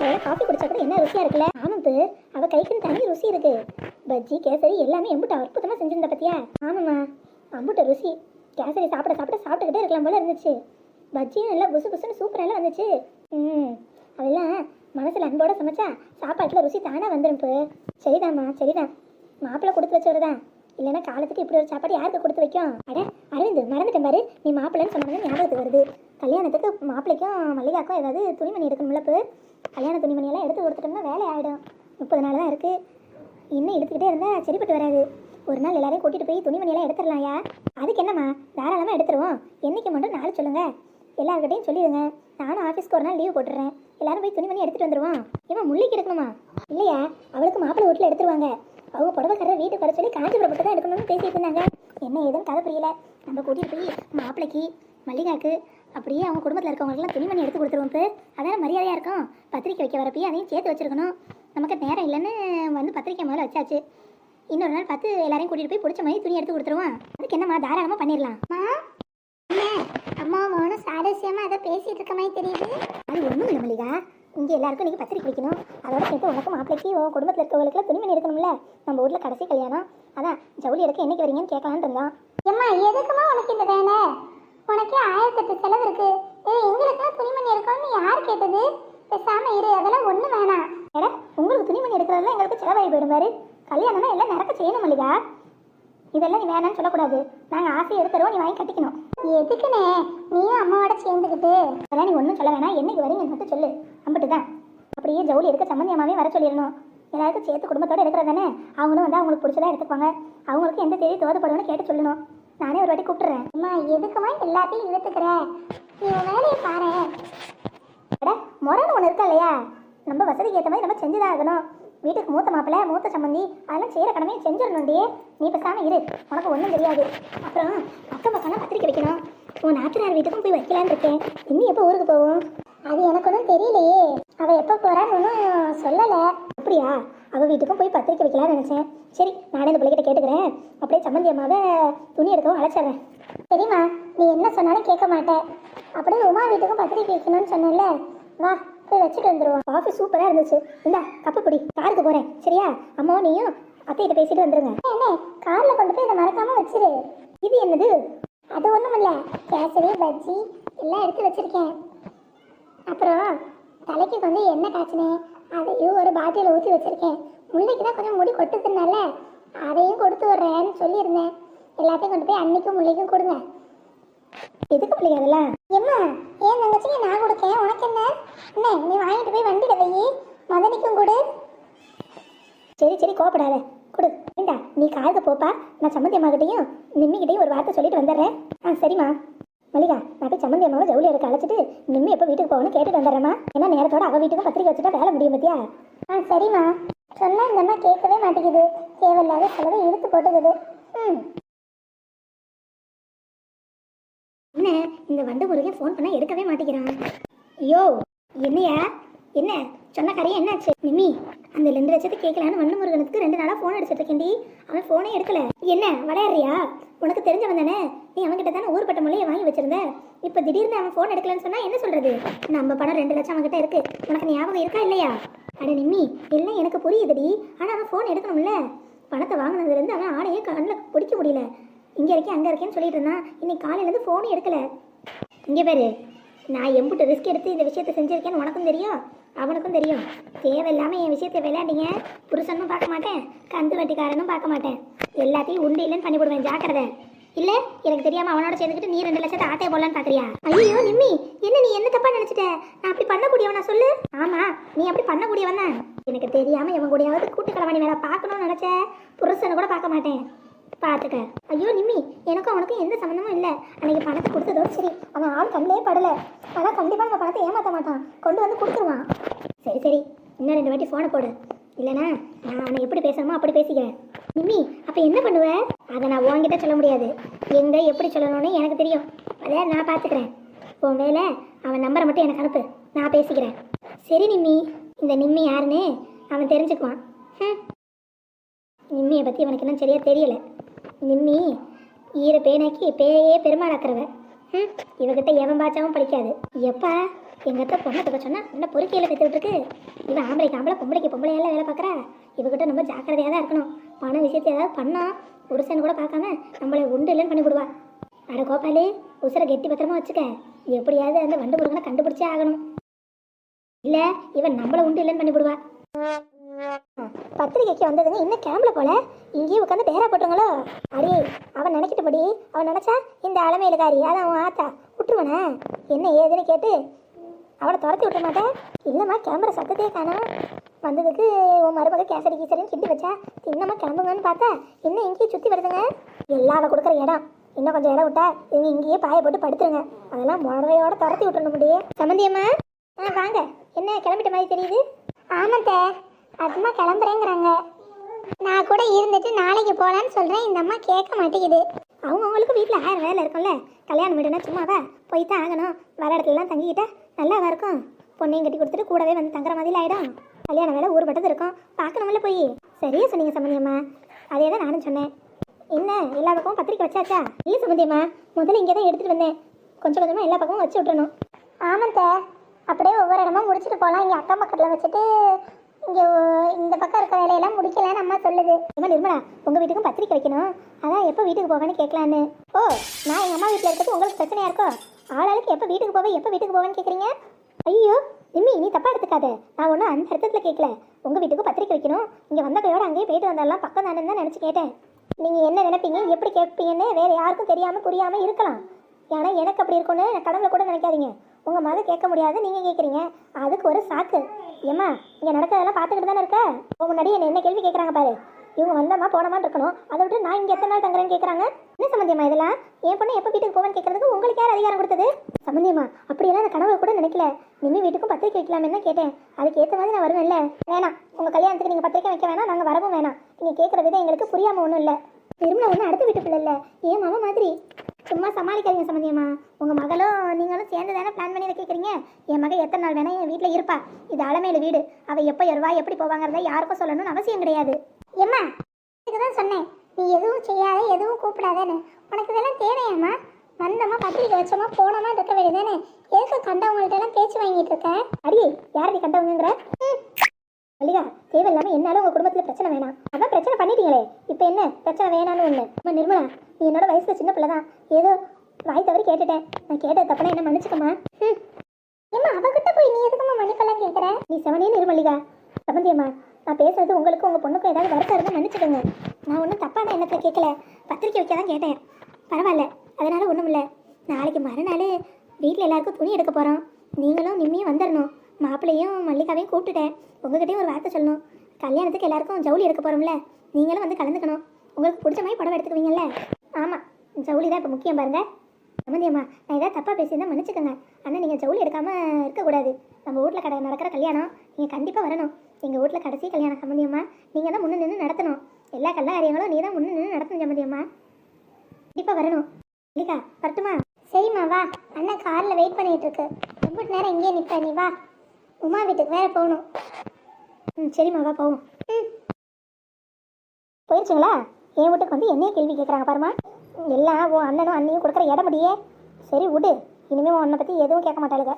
வேலை காஃபி குடிச்சா கூட என்ன ருசியா இருக்குல்ல? ஆமாப்பு அவ கைக்குன்னு தனி ருசி இருக்கு. பஜ்ஜி கேசரி எல்லாமே எம்புட்டு அற்புதமா செஞ்சிருந்த பத்தியா? ஆமாம்மா. அம்புட்ட ருசி. கேசரி சாப்பிட சாப்பிட சாப்பிட்டுக்கிட்டே இருக்கலாம் போல இருந்துச்சு. பஜ்ஜியும் நல்லா புசு புசுன்னு சூப்பராக வந்துச்சு. ம் அதெல்லாம் மனசில் அன்போட சமைச்சா சாப்பாட்டில் ருசி தானே வந்துடும் இப்போ சரிதாம்மா சரிதான். மாப்பிள்ளை கொடுத்து வச்சவர் தான் இல்லைன்னா காலத்துக்கு இப்படி ஒரு சாப்பாடு யாருக்கு கொடுத்து வைக்கும்? அட அரவிந்த் மறந்துட்டேன் பாரு. நீ மாப்பிள்ளைன்னு சொன்னது ஞாபகத்துக்கு வருது. கல்யாணத்துக்கு மாப்பிள்ளைக்கும் மல்லிகாக்கும் ஏதாவது துணிமணி எடுக்கணும்ல இப்போ கல்யாண துணிமணியெல்லாம் எடுத்து கொடுத்துட்டோம்னா வேலை ஆகிடும் முப்பது நாள் தான் இருக்குது இன்னும் எடுத்துக்கிட்டே இருந்தால் சரிப்பட்டு வராது. ஒரு நாள் எல்லாரையும் கூட்டிகிட்டு போய் துணிமணியெல்லாம் எடுத்துடலாம்யா அதுக்கு என்னம்மா? தாராளமாக எடுத்துருவோம். என்றைக்கு மட்டும் நாள் சொல்லுங்கள் எல்லாருக்கிட்டையும் சொல்லிடுங்க. நானும் ஆஃபீஸ்க்கு ஒரு நாள் லீவ் போட்டுறேன் எல்லாரும் போய் துணிமணி எடுத்துகிட்டு வந்துடுவோம் இவன் முள்ளிக்கு எடுக்கணுமா? இல்லையா? அவளுக்கு மாப்பிள்ளை வீட்டில் எடுத்துருவாங்க. அவங்க புடவைக்காரர் வீட்டுக்கு வர சொல்லி காஞ்சிபுரம் மட்டும் தான் எடுக்கணும்னு பேசிட்டு இருந்தாங்க. என்ன ஏதுன்னு கதை புரியல. நம்ம கூட்டிகிட்டு போய் மாப்பிள்ளைக்கு மல்லிகாக்கு அப்படியே அவங்க குடும்பத்தில் இருக்கவங்களுக்குலாம் துணிமணி எடுத்து கொடுத்துருவோம் இப்போ அதான் மரியாதையாக இருக்கும்? பத்திரிக்கை வைக்க வரப்பயே அதையும் சேர்த்து வச்சிருக்கணும். நமக்கு நேரம் இல்லைன்னு வந்து பத்திரிக்கை முதல்ல வச்சாச்சு. இன்னொரு நாள் பார்த்து எல்லாரையும் கூட்டிகிட்டு போய் பிடிச்ச மாதிரி துணி எடுத்து கொடுத்துருவோம். அதுக்கு என்னம்மா தாராளமாக பண்ணிடலாம். அம்மா மோனும் சாரஸ்யமாக அதை பேசிகிட்டு இருக்க மாதிரி தெரியுது. அது ஒன்றும் இல்லை மல்லிகா. இங்கே எல்லாருக்கும் இன்றைக்கி பத்திரிக்கை வைக்கணும். அதோட சேர்த்து உனக்கு மாப்பிளைக்கு உன் குடும்பத்தில் இருக்கவங்களுக்குலாம் துணிமணி எடுக்கணும்ல? நம்ம ஊரில் கடைசி கல்யாணம். அதான் ஜவுளி எடுக்க என்னைக்கு வரீங்கன்னு கேட்கலான்னு இருந்தோம் ஏம்மா எதுக்குமா உனக்கு இந்த வேலை? உனக்கே ஆயிரத்தெட்டு செலவு இருக்கு. இது எங்களுக்குலாம் துணிமணி எடுக்கணும்னு யார் கேட்டது? பேசாம இரு அதெல்லாம் ஒன்றும் வேணாம். ஏடா உங்களுக்கு துணிமணி எடுக்கிறதுல எங்களுக்கு செலவாகி போயிடும் பாரு. கல்யாணம்னா எல்லாம் நடக்க செய்யணும் மல்லிகா. இதெல்லாம் நீ வேணாம்னு சொல்லக்கூடாது. நாங்கள் ஆசையை எடுத்துருவோம் நீ வாங்கி கட்டிக்கணும். எதுக்குண்ணே? நீயும் அம்மாவோட சேர்ந்துக்கிட்டு. அதெல்லாம் நீ ஒன்றும் சொல்ல வேணாம். என்னைக்கு வரீங்கன்னு மட்டும் சொல்லு. அம்பிட்டு தான் அப்படியே ஜவுளி எடுக்க சம்மந்தி அம்மாவே வர சொல்லிடணும். எல்லாருக்கும் சேர்த்து குடும்பத்தோட எடுக்கிறது தானே? அவங்களும் வந்து அவங்களுக்கு பிடிச்சதா எடுத்துக்குவாங்க. அவங்களுக்கு எந்த தேதி தோதப்படும்னு கேட்டு சொல்லணும். நானே ஒரு வாட்டி கூப்பிட்டுறேன். அம்மா எதுக்குமா எல்லாத்தையும் இழுத்துக்கிறேன் நீ வேலையை பாரு. அட முறைன்னு ஒன்று இருக்கா இல்லையா? நம்ம வசதிக்கு ஏற்ற மாதிரி நம்ம செஞ்சுதான் ஆகணும். வீட்டுக்கு மூத்த மாப்பிள்ள மூத்த சம்மந்தி அதெல்லாம் செய்கிற கடமையை செஞ்சிடணும்டி நீ பேசாம இரு. உனக்கு ஒன்றும் தெரியாது. அப்புறம் அக்கம் பக்கம்லாம் பத்திரிக்கை வைக்கணும். உன் நாத்தனார் வீட்டுக்கும் போய் வைக்கலான்னு இருக்கேன். இன்னும் எப்போ ஊருக்கு போவோம்? அது எனக்கு ஒன்றும் தெரியலையே. அவள் எப்போ போகிறான்னு ஒன்றும் சொல்லலை. அப்படியா? அவள் வீட்டுக்கும் போய் பத்திரிக்கை வைக்கலாம்னு நினச்சேன். சரி நானே இந்த பிள்ளைகிட்ட கேட்டுக்கிறேன். அப்படியே சம்மந்தி அம்மாவை துணி எடுக்கவும் அழைச்சிட்றேன். சரிம்மா நீ என்ன சொன்னாலும் கேட்க மாட்டேன் அப்படியே உமா வீட்டுக்கும் பத்திரிக்கை வைக்கணும்னு சொன்னேன்ல. வா போய் வச்சுட்டு வந்துருவோம். ஆஃபீஸ் சூப்பராக இருந்துச்சு. இந்தா கப்பு பிடி. காருக்கு போகிறேன் சரியா? அம்மாவும் நீயும் அத்தைகிட்ட பேசிட்டு வந்துருங்க. என்ன? காரில் கொண்டு போய் இதை மறக்காம வச்சிரு. இது என்னது? அது ஒன்றும் இல்லை. கேசரி பஜ்ஜி எல்லாம் எடுத்து வச்சிருக்கேன். அப்புறம் தலைக்கு கொஞ்சம் எண்ணெய் காய்ச்சினேன் அதையும் ஒரு பாட்டிலில் ஊற்றி வச்சிருக்கேன். முல்லைக்கு தான் கொஞ்சம் முடி கொட்டுதுனால அதையும் கொடுத்து விட்றேன்னு சொல்லியிருந்தேன். எல்லாத்தையும் கொண்டு போய் அன்னைக்கும் முல்லைக்கும் கொடுங்க. எதுக்கு பிள்ளைங்க அதெல்லாம்? எம்மா ஏன் தங்கச்சிக்கு நான் கொடுக்கேன் உனக்கு என்ன என்ன நீ வாங்கிட்டு போய் வண்டியில வை மதனிக்கும் கொடு கவலைப்படாத கொடு. ஏண்டா நீ காருக்கு போப்பா. நான் சம்மந்தி அம்மாகிட்டையும் நிம்மிக்கிட்டையும் ஒரு வார்த்தை சொல்லிட்டு வந்துடுறேன். ஆ சரிம்மா. மல்லிகா நான் போய் சம்மந்தி அம்மாவை ஜவுளி எடுக்க அழைச்சிட்டு நிம்மி எப்போ வீட்டுக்கு போகணும்னு கேட்டுட்டு வந்துடுறேம்மா. ஏன்னா நேரத்தோட அவள் வீட்டுக்கும் பத்திரிக்கை வச்சுட்டா வேலை முடியும் பத்தியா? ஆ சரிம்மா. சொன்னா இந்த அம்மா கேட்கவே மாட்டேங்குது. தேவையில்லாத செலவை இழுத்து போட்டுக்குது. ம். என்ன இந்த வண்டு முருகன் ஃபோன் பண்ணால் எடுக்கவே மாட்டேங்கிறான். ஐயோ என்னையா? என்ன? சொன்ன கரையா என்னாச்சு? மிம்மி அந்த ரெண்டு லட்சத்தை கேட்கலான்னு வண்ண முருகனுக்கு ரெண்டு நாளாக ஃபோன் அடிச்சிட்டு இருக்கேன்டி. அவன் ஃபோனே எடுக்கல. என்ன விளையாடுறியா? உனக்கு தெரிஞ்சவன் தானே? நீ அவன்கிட்ட தானே ஊர்பட்ட மொழியை வாங்கி வச்சிருந்த? இப்போ திடீர்னு அவன் ஃபோன் எடுக்கலன்னு சொன்னால் என்ன சொல்றது? நம்ம பணம் ரெண்டு லட்சம் அவன்கிட்ட இருக்கு. உனக்கு ஞாபகம் இருக்கா இல்லையா? அட நிம்மி எல்லாம் எனக்கு புரியுதுடி. ஆனால் அவன் ஃபோன் எடுக்கணும்ல. பணத்தை வாங்கினதுலேருந்து அவன் ஆடையே கண்ணில் பிடிக்க முடியல. இங்கே இருக்கேன் அங்கே இருக்கேன்னு சொல்லிட்டு இருந்தான். இன்னைக்கு காலையிலேருந்து ஃபோனும் எடுக்கல. இங்கே பேர் நான் எம்புட்டு ரிஸ்க் எடுத்து இந்த விஷயத்தை செஞ்சுருக்கேன்னு உனக்கும் தெரியும் அவனுக்கும் தெரியும். தேவையில்லாமல் என் விஷயத்தை விளையாடிங்க புருஷனும் பார்க்க மாட்டேன் கந்து வட்டிக்காரனும் பார்க்க மாட்டேன். எல்லாத்தையும் உண்டு இல்லைன்னு பண்ணி போடுவேன் ஜாக்கிரதை. இல்லை எனக்கு தெரியாமல் அவனோட சேர்ந்துக்கிட்டு நீ ரெண்டு லட்சத்தை ஆட்டே போடலான்னு பார்க்குறியா ஐயோ நிம்மி என்ன நீ என்ன தப்பா நினச்சிட்ட? நான் அப்படி பண்ணக்கூடியவனா சொல்லு. ஆமாம் நீ அப்படி பண்ணக்கூடியவன் தான். எனக்கு தெரியாமல் இவன் கூடயாவது கூட்டு களவாணி வேலை பார்க்கணும்னு நினச்ச புருஷனை கூட பார்க்க மாட்டேன். பார்த்துக்க. ஐயோ நிம்மி எனக்கும் அவனுக்கும் எந்த சம்மந்தமும் இல்லை. அன்னைக்கு பணத்தை கொடுத்ததோடு சரி அவன் ஆள் கண்ணிலே படலை. ஆனால் கண்டிப்பாக நம்ம பணத்தை ஏமாற்ற மாட்டான். கொண்டு வந்து கொடுத்துருவான். சரி சரி இன்னும் ரெண்டு வாட்டி ஃபோனை போடு. இல்லைனா நான் அவனை எப்படி பேசணுமோ அப்படி பேசிக்கிறேன் நிம்மி அப்போ என்ன பண்ணுவேன் அதை நான் உங்ககிட்ட சொல்ல முடியாது. எங்கே எப்படி சொல்லணும்னு எனக்கு தெரியும். அதை நான் பார்த்துக்கிறேன். உன் வேலை அவன் நம்பரை மட்டும் எனக்கு அனுப்பு. நான் பேசிக்கிறேன். சரி நிம்மி இந்த நிம்மி யாருன்னு அவன் தெரிஞ்சுக்குவான். நிம்மியை பற்றி அவனுக்கு இன்னும் சரியாக தெரியலை. நிம்மி ஈர பேனாக்கி பேயே பெருமாளாக்குறவ. ம் இவகிட்ட எவன் பாச்சாவும் படிக்காது எப்பா எங்கிட்ட பொண்ணை தக்க சொன்னால் என்ன பொறுக்கையில் கற்றுக்கிட்டு இருக்கு இவன் ஆம்பளைக்கு ஆம்பளை பொம்பளைக்கு பொம்பளையெல்லாம் வேலை பார்க்குறா இவகிட்ட ரொம்ப ஜாக்கிரதையாக தான் இருக்கணும். பணம் விஷயத்தை ஏதாவது பண்ணால் புருஷன் கூட பார்க்காம நம்மளை உண்டு இல்லைன்னு பண்ணி விடுவா அட கோபாலு உசுரை கெட்டி பத்திரமா வச்சுக்க. எப்படியாவது அந்த வண்டு முருகனை கண்டுபிடிச்சே ஆகணும். இல்லை இவன் நம்மளை உண்டு இல்லைன்னு பண்ணி விடுவா பத்திரிக்கைக்கு வந்ததுங்க. இன்னும் கிளம்பல போல. இங்கேயே உட்காந்து பேரா போட்டுருங்களோ? அடி அவன் நினைக்கிட்டபடி அவன் நினைச்சா இந்த அலமையிலக்காரி அதான் அவன் ஆத்தா. விட்டுருவனே? என்ன ஏதுன்னு கேட்டு அவனை துரத்தி விட்ட மாட்டேன் இல்லைம்மா கிளம்புற சத்தத்தையே காணோம் வந்ததுக்கு உன் மருமக கேசரி கீசரின்னு கிண்டி வச்சா இன்னமா கிளம்புங்கன்னு பார்த்தா இன்னும் இங்கேயே சுற்றி வருதுங்க. எல்லாம் அவள் கொடுக்குற இடம். இன்னும் கொஞ்சம் இடம் விட்டா இவங்க இங்கேயே பாய போட்டு படுத்துருங்க. அதெல்லாம் முறையோட துரத்தி விட்டுணும் முடியே சம்மந்தியம்மா ஆ வாங்க. என்ன கிளம்பிட்ட மாதிரி தெரியுது? ஆமாத்தே அம்மா கிளம்புறேங்கிறாங்க. நான் கூட இருந்துட்டு நாளைக்கு போகலான்னு சொல்கிறேன் இந்த அம்மா கேட்க மாட்டேங்குது. அவங்க அவங்களுக்கு வீட்டில் ஆயிரம் வேலை இருக்கும்ல. கல்யாணம் வீடுனா சும்மாவா? போய் தான் ஆகணும். வர இடத்துலலாம் தங்கிக்கிட்டா நல்லாவா இருக்கும்? பொண்ணையும் கட்டி கொடுத்துட்டு கூடவே வந்து தங்குற மாதிரி ஆகிடும் கல்யாண வேலை ஊர்பட்டது இருக்கும். பார்க்கணும்ல போய். சரியா சொன்னீங்க சம்மந்தியம்மா அதே தான் நானும் சொன்னேன். என்ன எல்லா பக்கமும் பத்திரிக்கை வச்சாச்சா? இல்லை சம்மந்தியம்மா முதல்ல இங்கே தான் எடுத்துகிட்டு வந்தேன். கொஞ்சம் கொஞ்சமாக எல்லா பக்கமும் வச்சு விட்டுறணும். ஆமாத்த அப்படியே ஒவ்வொரு இடமா முடிச்சுட்டு போகலாம் இங்கே அக்கம் பக்கத்தில் வச்சுட்டு இங்கே இந்த பக்கம் இருக்க வேலையெல்லாம் முடிக்கலன்னு அம்மா சொல்லுது. இம்மா நிர்மலா உங்கள் வீட்டுக்கும் பத்திரிக்கை வைக்கணும். அதான் எப்போ வீட்டுக்கு போவேன்னு கேட்கலான்னு. ஓ நான் எங்கள் அம்மா வீட்டில் இருக்கிறது உங்களுக்கு பிரச்சனையாக இருக்கோ? ஆளாளுக்கு எப்போ வீட்டுக்கு போவேன் எப்போ வீட்டுக்கு போவேன்னு கேட்குறீங்க ஐயோ நிம்மி நீ தப்பாக எடுத்துக்காத. நான் ஒன்றும் அந்த அர்த்தத்தில் கேட்கல உங்கள் வீட்டுக்கு பத்திரிக்கை வைக்கணும். இங்கே வந்த கையோட அங்கேயே போயிட்டு வந்தாலாம் பக்கம் தானே தான் நினச்சி கேட்டேன். நீங்கள் என்ன நினைப்பீங்க எப்படி கேட்பீங்கன்னு வேறு யாருக்கும் தெரியாமல் புரியாமல் இருக்கலாம். ஏன்னா எனக்கு அப்படி இருக்கும்னு நான் கடவுளை கூட நினைக்காதீங்க. உங்கள் மக கேட்க முடியாது நீங்கள் கேட்குறீங்க. அதுக்கு ஒரு சாக்கு. ஏம்மா இங்கே நடக்கிறதெல்லாம் பார்த்துக்கிட்டு தானே இருக்க? உன் முன்னாடி என்ன என்ன கேள்வி கேட்குறாங்க பாரு. இவங்க வந்தம்மா போனமான்னு இருக்கணும். அதை விட்டு நான் இங்கே எத்தனை நாள் தங்குறேன்னு கேட்குறாங்க? என்ன சம்மந்தியம்மா இதெல்லாம்? என் பொண்ணு எப்போ வீட்டுக்கு போவேன்னு கேட்கறதுக்கு உங்களுக்கு யார் அதிகாரம் கொடுத்தது? சம்மந்தியம்மா அப்படியெல்லாம் நான் கனவு கூட நினைக்கல. நிம்மி வீட்டுக்கும் பத்திரிக்கை வைக்கலாம்னு கேட்டேன். அதுக்கு ஏற்ற மாதிரி நான் வருவேன்ல. வேணாம் உங்கள் கல்யாணத்துக்கு நீங்கள் பத்திரிக்கை வைக்க வேணாம் நாங்கள் வரவும் வேணாம். நீங்கள் கேட்குற விதம் எங்களுக்கு புரியாமல் ஒன்றும் இல்லை. திருமணம் ஒன்றும் அடுத்த வீட்டு பிள்ளை இல்லை. ஏன் மாமா மாதிரி? சும்மா சமாளிக்காதீங்க சம்மந்தியம்மா உங்கள் மகளும் நீங்களும் சேர்ந்து தானே பிளான் பண்ணி கேட்குறீங்க என் மகள் எத்தனை நாள் வேணால் என் வீட்டில் இருப்பா. இது அலமையில வீடு. அவள் எப்போ வருவா எப்படி போவாங்கிறத யாருக்கும் சொல்லணும்னு அவசியம் கிடையாது. ஏம்மா இதுக்கு தான் சொன்னேன். நீ எதுவும் செய்யாத எதுவும் கூப்பிடாதேன்னு. உனக்கு இதெல்லாம் தேவையாம்மா வந்தோமா பத்திரிக்கை வச்சோமா போனோமா இருக்க வேண்டியதானே எதுக்கு கண்டவங்கள்ட்ட எல்லாம் பேச்சு வாங்கிட்டு இருக்க? அடி யார் நீ கண்டவங்கிற? மல்லிகா தேவையில்லாம என்னால உங்க குடும்பத்துல பிரச்சனை வேணாம். அதான் பிரச்சனை பண்ணிட்டீங்களே இப்போ என்ன? பிரச்சனை வேணாம்னு ஒண்ணு. அம்மா நிர்மலா நீ என்னோட வயசுல சின்ன பிள்ளை தான். ஏதோ வாய் தவறி கேட்டுட்டேன். நான் கேட்டது தப்புனா என்ன மன்னிச்சுக்கமா ம் ஏம்மா அவகிட்ட போய் நீ எதுக்குமா மன்னிப்பெல்லாம் கேட்குற நீ செவனே நிர்மலிகா. சமந்தியம்மா நான் பேசுறது உங்களுக்கு உங்கள் பொண்ணுக்கும் ஏதாவது வருத்தம் இருந்தால் மன்னிச்சுக்கோங்க. நான் ஒன்றும் தப்பான எண்ணத்தில் கேட்கல பத்திரிக்கை வைக்க தான் கேட்டேன். பரவாயில்ல அதனால ஒன்றும் இல்லை நாளைக்கு மறுநாள் வீட்டில் எல்லாருக்கும் துணி எடுக்க போகிறோம் நீங்களும் நிம்மியும் வந்துடணும் மாப்பிள்ளையும் மல்லிகாவையும் கூப்பிட்டுட்டேன். உங்ககிட்டயும் ஒரு வார்த்தை சொல்லணும். கல்யாணத்துக்கு எல்லாருக்கும் ஜவுளி எடுக்க போகிறோம்ல நீங்களும் வந்து கலந்துக்கணும். உங்களுக்கு பிடிச்ச மாதிரி புடவை எடுத்துக்குவீங்கல்ல? ஆமாம் ஜவுளி தான் இப்போ முக்கியம் பாருங்க. சம்மந்தியம்மா நான் ஏதாவது தப்பாக பேசியிருந்தா மன்னிச்சுக்கோங்க. ஆனால் நீங்கள் ஜவுளி எடுக்காமல் இருக்கக்கூடாது நம்ம வீட்டில் கடை நடக்கிற கல்யாணம் நீங்கள் கண்டிப்பாக வரணும். எங்கள் வீட்டில் கடைசி கல்யாணம் சம்மந்தியம்மா நீங்கள் தான் முன்னே நின்று நடத்தணும். எல்லா கல்லாரியங்களும் நீ தான் முன்னே நின்று நடத்தணும் சம்மந்தியம்மா கண்டிப்பாக வரணும். இல்லைக்கா வரட்டுமா? சரிம்மா வா. அண்ணன் காரில் வெயிட் பண்ணிகிட்டு இருக்கு. ரொம்ப நேரம் இங்கேயே நிற்பேன் நீ வா. உமா வீட்டுக்கு வேற போகணும். ம் சரிம்மா வா போவோம். ம். போயிடுச்சுங்களா என் வீட்டுக்கு வந்து என்னையே கேள்வி கேட்குறாங்க பாருமா எல்லாம் உன் அண்ணனும் அண்ணியும் கொடுக்குற இடமடியே சரி விடு. இனிமேல் உன்னை பற்றி எதுவும் கேட்க மாட்டாளுங்க